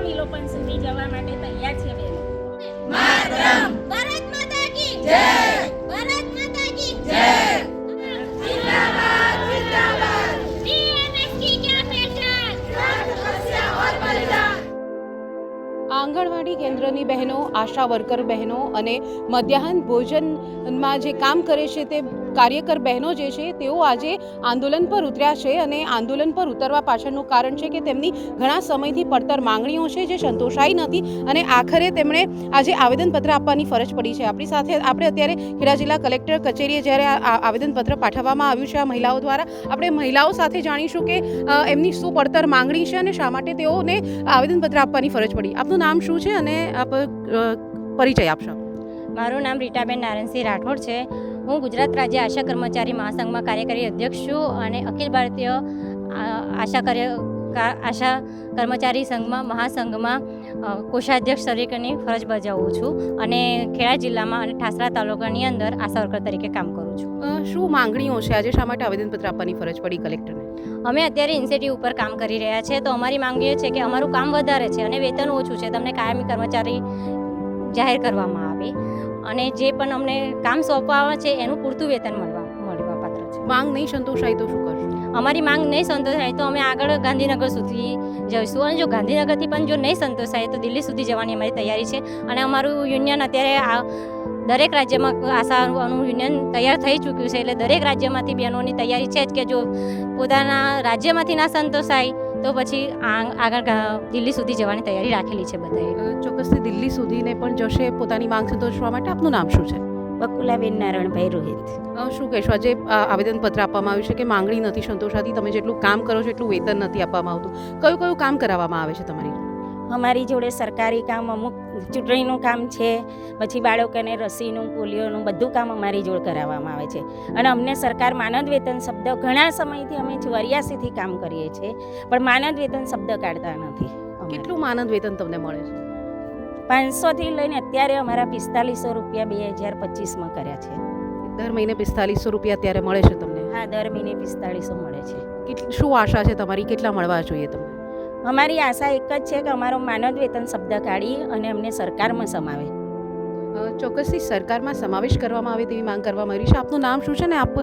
વિલોપન સુધી જવા માટે તૈયાર છે બેન. ભારત આંગણવાડી કેન્દ્રની બહેનો, આશા વર્કર બહેનો અને મધ્યાહન ભોજનમાં જે કામ કરે છે તે કાર્યકર બહેનો જે છે, તેઓ આજે આંદોલન પર ઉતર્યા છે અને આંદોલન પર ઉતરવા પાછળનું કારણ છે કે તેમની ઘણા સમયથી પડતર માંગણીઓ છે જે સંતોષાઈ નથી અને આખરે તેમણે આજે આવેદનપત્ર આપવાની ફરજ પડી છે. આપણી સાથે આપણે અત્યારે ખેડા જિલ્લા કલેક્ટર કચેરીએ જ્યારે આવેદનપત્ર પાઠવવામાં આવ્યું છે આ મહિલાઓ દ્વારા, આપણે મહિલાઓ સાથે જાણીશું કે એમની શું પડતર માંગણી છે અને શા માટે તેઓને આવેદનપત્ર આપવાની ફરજ પડી. આપનું નામ શું છે અને આપ પરિચય આપશો. મારું નામ રીટાબેન નારાયણસિંહ રાઠોડ છે. હું ગુજરાત રાજ્ય આશા કર્મચારી મહાસંઘમાં કાર્યકારી અધ્યક્ષ છું અને અખિલ ભારતીય આશા કાર્ય આશા કર્મચારી સંઘમાં મહાસંઘમાં કોષાધ્યક્ષ તરીકેની ફરજ બજાવું છું અને ખેડા જિલ્લામાં અને ઠાસરા તાલુકાની અંદર આશા વર્કર તરીકે કામ કરું છું. શું માંગણીઓ છે? આજે શા માટે આવેદનપત્ર આપવાની ફરજ પડી કલેક્ટરને? અમે અત્યારે ઇન્સેટિવ ઉપર કામ કરી રહ્યા છે. તો અમારી માંગ એ છે કે અમારું કામ વધારે છે અને વેતન ઓછું છે. તમને કાયમી કર્મચારી જાહેર કરવામાં આવે. અને જે પણ અમને કામ સોંપવામાં છે, એનું પૂરતું વેતન મળવા મળવા પાત્ર છે. માંગ નહીં સંતોષાય તો શું? અમારી માંગ નહીં સંતોષાય તો અમે આગળ ગાંધીનગર સુધી જઈશું. અને જો ગાંધીનગરથી પણ જો નહીં સંતોષાય તો દિલ્હી સુધી જવાની અમારી તૈયારી છે. અને અમારું યુનિયન અત્યારે આ દરેક રાજ્યમાં આશાનું યુનિયન તૈયાર થઈ ચૂક્યું છે એટલે દરેક રાજ્યમાંથી બહેનોની તૈયારી છે જ કે જો પોતાના રાજ્યમાંથી ના સંતોષાય તો પછી આગળ દિલ્હી સુધી જવાની તૈયારી રાખેલી છે બધાએ. ચોક્કસથી દિલ્હી સુધીને પણ જશે પોતાની માંગ સંતોષવા માટે. આપનું નામ શું છે? બકુલાબેન નારણભાઈ રોહિત શું કહેશો? આજે આવેદનપત્ર આપવામાં આવ્યું છે કે માંગણી નથી સંતોષાતી તમે જેટલું કામ કરો છો એટલું વેતન નથી આપવામાં આવતું. કયું કયું કામ કરાવવામાં આવે છે તમારી? અમારી જોડે સરકારી કામ અમુક ચૂંટણીનું કામ છે પછી બાળકોને રસીનું પોલિયોનું બધું કામ અમારી જોડે કરાવવામાં આવે છે. અને અમને સરકાર માનદ વેતન શબ્દ ઘણા સમયથી અમે ચોર્યાસીથી કામ કરીએ છીએ પણ માનદ વેતન શબ્દ કાઢતા નથી કેટલું માનદ વેતન તમને મળે છે? પાંચસોથી લઈને અત્યારે અમારા પિસ્તાલીસો રૂપિયા બે હજાર પચીસમાં કર્યા છે. દર મહિને પિસ્તાલીસો રૂપિયા અત્યારે મળે છે તમને? હા દર મહિને પિસ્તાળીસો મળે છે. કેટલી શું આશા છે તમારી? કેટલા મળવા જોઈએ તમને? અમારી આશા એક જ છે કે અમારો માનદ વેતન શબ્દ કાઢી અને અમને સરકારમાં સમાવે. ચોક્કસથી સરકારમાં સમાવેશ કરવામાં આવે તેવી માંગ કરવામાં આવી છે. આપનું નામ શું છે ને? આપ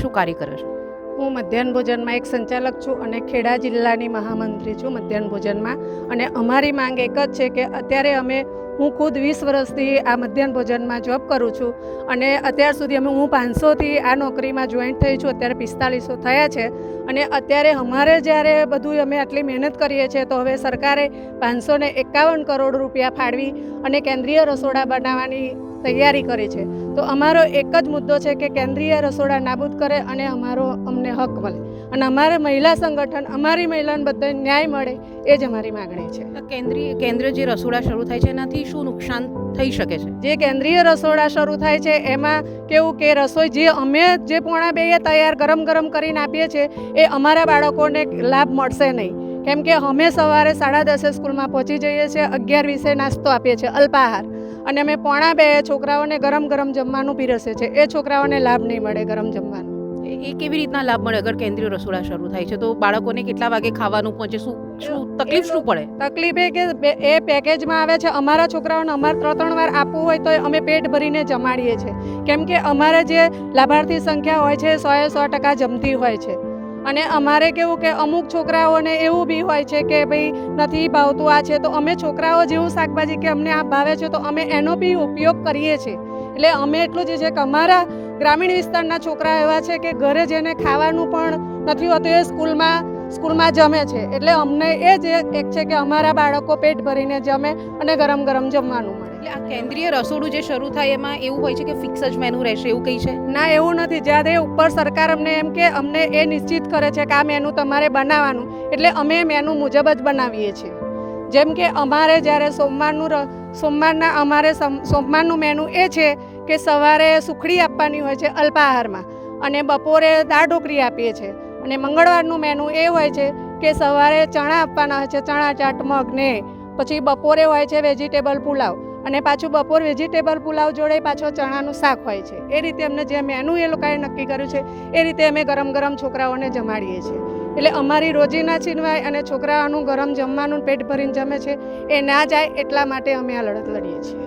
શું કાર્ય કરો છો? હું મધ્યાહન ભોજનમાં એક સંચાલક છું અને ખેડા જિલ્લાની મહામંત્રી છું મધ્યાહન ભોજનમાં. અને અમારી માંગ એક જ છે કે અત્યારે અમે, હું ખુદ વીસ વર્ષથી આ મધ્યાહન ભોજનમાં જોબ કરું છું. અને અત્યાર સુધી અમે, હું પાંચસોથી આ નોકરીમાં જોઈન્ટ થઈ છું, અત્યારે પિસ્તાલીસો થયા છે. અને અત્યારે અમારે જ્યારે બધું અમે આટલી મહેનત કરીએ છીએ, તો હવે સરકારે પાંચસો એકાવન કરોડ રૂપિયા ફાળવી અને કેન્દ્રીય રસોડા બનાવવાની તૈયારી કરી છે. તો અમારો એક જ મુદ્દો છે કે કેન્દ્રીય રસોડા નાબૂદ કરે અને અમારો અમને હક મળે. અને અમારે મહિલા સંગઠન અમારી મહિલાને બધે ન્યાય મળે એ જ અમારી માગણી છે. કેન્દ્રીય કેન્દ્ર જે રસોડા શરૂ થાય છે એનાથી શું નુકસાન થઈ શકે છે? જે કેન્દ્રીય રસોડા શરૂ થાય છે એમાં કેવું કે રસોઈ જે અમે જે પોણા બેએ તૈયાર ગરમ ગરમ કરીને આપીએ છીએ એ અમારા બાળકોને લાભ મળશે નહીં. કેમ કે અમે સવારે સાડા દસે સ્કૂલમાં પહોંચી જઈએ છીએ અગિયાર વીસે નાસ્તો આપીએ છીએ અલ્પાહાર. અને અમે પોણા બે છોકરાઓને ગરમ ગરમ જમવાનું પીરસે છે. એ છોકરાઓને લાભ નહીં મળે ગરમ જમવાનું. એ- કેવી રીતના લાભ મળે અગર કેન્દ્રીય રસોડા શરૂ થાય છે? તો બાળકોને કેટલા વાગે ખાવાનું પહોંચે? શું શું તકલીફ શું પડે? તકલીફ એ કે એ પેકેજમાં આવે છે. અમારા છોકરાઓને અમારે ત્રણ ત્રણ વાર આપવું હોય તો અમે પેટ ભરીને જમાડીએ છીએ. કેમ કે અમારે જે લાભાર્થી સંખ્યા હોય છે સો એ સો ટકા જમતી હોય છે. અને અમારે કેવું કે અમુક છોકરાઓને એવું બી હોય છે કે ભાઈ નથી ભાવતું આ છે, તો અમે છોકરાઓ જેવું શાકભાજી કે અમને આ ભાવે છે, તો અમે એનો બી ઉપયોગ કરીએ છીએ. એટલે અમે એટલું જ છે કે અમારા ગ્રામીણ વિસ્તારના છોકરા એવા છે કે ઘરે જઈને ખાવાનું પણ નથી હોતું, એ સ્કૂલમાં સ્કૂલમાં જમે છે. એટલે અમને એ જ એક છે કે અમારા બાળકો પેટ ભરીને જમે અને ગરમ ગરમ જમવાનું મળે. એટલે આ કેન્દ્રીય રસોડું જે શરૂ થાય એમાં એવું હોય છે કે ફિક્સ જ મેનુ રહેશે એવું કંઈ છે? ના એવું નથી. જ્યારે ઉપર સરકાર અમને એમ કે અમને એ નિશ્ચિત કરે છે કે આ મેનુ તમારે બનાવવાનું એટલે અમે મેનુ મુજબ જ બનાવીએ છીએ. જેમ કે અમારે જ્યારે સોમવારનું સોમવારના અમારે સમ- સોમવારનું મેનુ એ છે કે સવારે સુખડી આપવાની હોય છે અલ્પાહારમાં અને બપોરે દાળ ઢોકળી આપીએ છીએ અને મંગળવારનું મેનુ એ હોય છે કે સવારે ચણા આપવાના હોય છે, ચણા, ચાટ, મગ, ને. પછી બપોરે હોય છે વેજીટેબલ પુલાવ. અને પાછું બપોર વેજીટેબલ પુલાવ જોડે પાછો ચણાનું શાક હોય છે. એ રીતે અમને જે મેનુ એ લોકોએ નક્કી કર્યું છે, એ રીતે અમે ગરમ ગરમ છોકરાઓને જમાડીએ છીએ. એટલે અમારી રોજીના છીનવાય અને છોકરાઓનું ગરમ જમવાનું પેટ ભરીને જમે છે, એ ના જાય એટલા માટે અમે આ લડત લડીએ છીએ.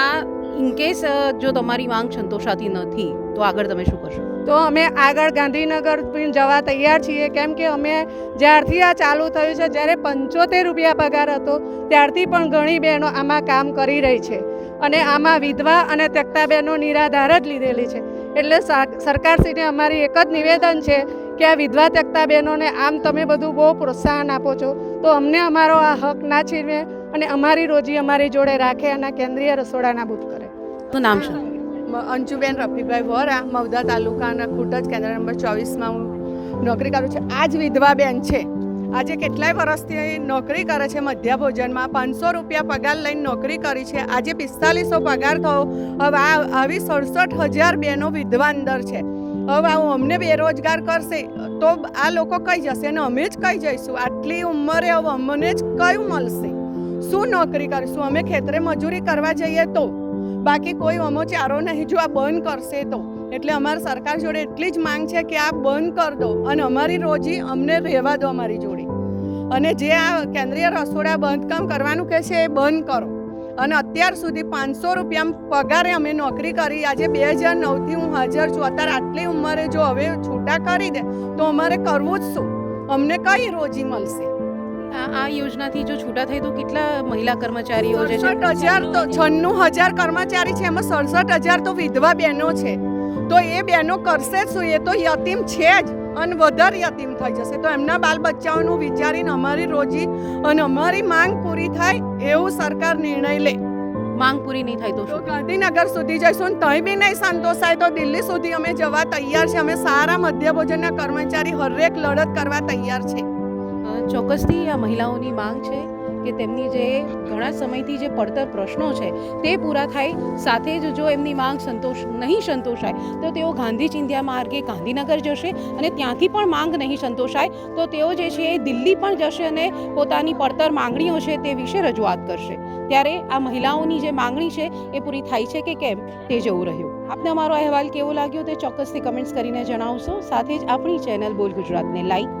આ ઇનકેસ જો તમારી માંગ સંતોષાતી નથી, તો આગળ તમે શું કરશો? તો અમે આગળ ગાંધીનગર જવા તૈયાર છીએ. કેમ કે અમે જ્યારથી આ ચાલુ થયું છે, જ્યારે પંચોતેર રૂપિયા પગાર હતો, ત્યારથી પણ ઘણી બહેનો આમાં કામ કરી રહી છે અને આમાં વિધવા અને ત્યક્તા બહેનો નિરાધાર જ લીધેલી છે. એટલે સરકારશ્રીને અમારી એક જ નિવેદન છે કે આ વિધવા ત્યક્તા બહેનોને આમ તમે બધું બહુ પ્રોત્સાહન આપો છો. તો અમને અમારો આ હક ના છીનવે અને અમારી રોજી અમારી જોડે રાખે અને કેન્દ્રીય રસોડાના બૂથ કરે. તો નામ મ- અંજુબેન રફીભાઈ વોરા, મવદા તાલુકાના ખૂટજ, કેન્દ્ર નંબર ચોવીસમાં હું નોકરી કરું છું. આ જ વિધવા બેન છે. આજે કેટલાય વર્ષથી નોકરી કરે છે મધ્ય ભોજનમાં પાંચસો રૂપિયા પગાર લઈને નોકરી કરી છે. આજે પિસ્તાલીસો પગાર થયો. હવે આ આવી સડસઠ હજાર બેનો વિધવા અંદર છે. હવે હું અમને બેરોજગાર કરશે તો આ લોકો કઈ જશે અને અમે જ કઈ જઈશું? આટલી ઉંમરે હવે અમને જ કયું મળશે? શું નોકરી કરીશું? અમે ખેતરે મજૂરી કરવા જઈએ તો? બાકી કોઈ અમો ચારો નહીં. જો આ બંધ કરશે તો. એટલે અમારી સરકાર જોડે એટલી જ માંગ છે કે આ બંધ કરી દો અને અમારી રોજી અમને રહેવા દો અમારી જોડે. અને જે આ કેન્દ્રીય રસોડા બંધકામ કરવાનું કહે છે એ બંધ કરો. અને અત્યાર સુધી પાંચસો રૂપિયા પગારે અમે નોકરી કરી. આજે બે હજાર નવથી હું હાજર છું. અત્યારે આટલી ઉંમરે જો હવે છૂટા કરી દે તો અમારે કરવું જ શું? અમને કઈ રોજી મળશે? આ યોજનાથી જો છૂટા થાય તો કેટલા મહિલા કર્મચારીઓ છે? સડસઠ હજાર તો છન્નું હજાર કર્મચારી છે એમાં સડસઠ હજાર તો વિધવા બહેનો છે. તો એ બહેનો કરશે શું? એ તો યતીમ છે જ અને વધારે યતીમ થઈ જશે. તો એમના બાલ બચ્ચાઓનું વિચારીને અમારી રોજી અને અમારી માંગ પૂરી થાય એવું સરકાર નિર્ણય લે. માંગ પૂરી નહીં થાય તો ગાંધીનગર સુધી જઈશું ને તઈ બી નહીં સંતોષાય. તો દિલ્હી સુધી અમે જવા તૈયાર છે. અમે સારા મધ્ય ભોજનના કર્મચારી હરેક લડત કરવા તૈયાર છે. ચોક્કસથી આ મહિલાઓની માંગ છે કે તેમની જે ઘણા સમયથી જે પડતર પ્રશ્નો છે તે પૂરા થાય. સાથે જ જો એમની માંગ સંતોષ નહીં સંતોષાય, તો તેઓ ગાંધી ચિંધ્યા માર્ગે ગાંધીનગર જશે અને ત્યાંથી પણ માંગ નહીં સંતોષાય. તો તેઓ જે છે એ દિલ્હી પણ જશે અને પોતાની પડતર માંગણીઓ છે તે વિશે રજૂઆત કરશે. ત્યારે આ મહિલાઓની જે માંગણી છે એ પૂરી થાય છે કે કેમ તે જવું રહ્યું. આપને અમારો અહેવાલ કેવો લાગ્યો તે ચોક્કસથી કમેન્ટ્સ કરીને જણાવશો. સાથે જ આપણી ચેનલ બોલ ગુજરાતને લાઈક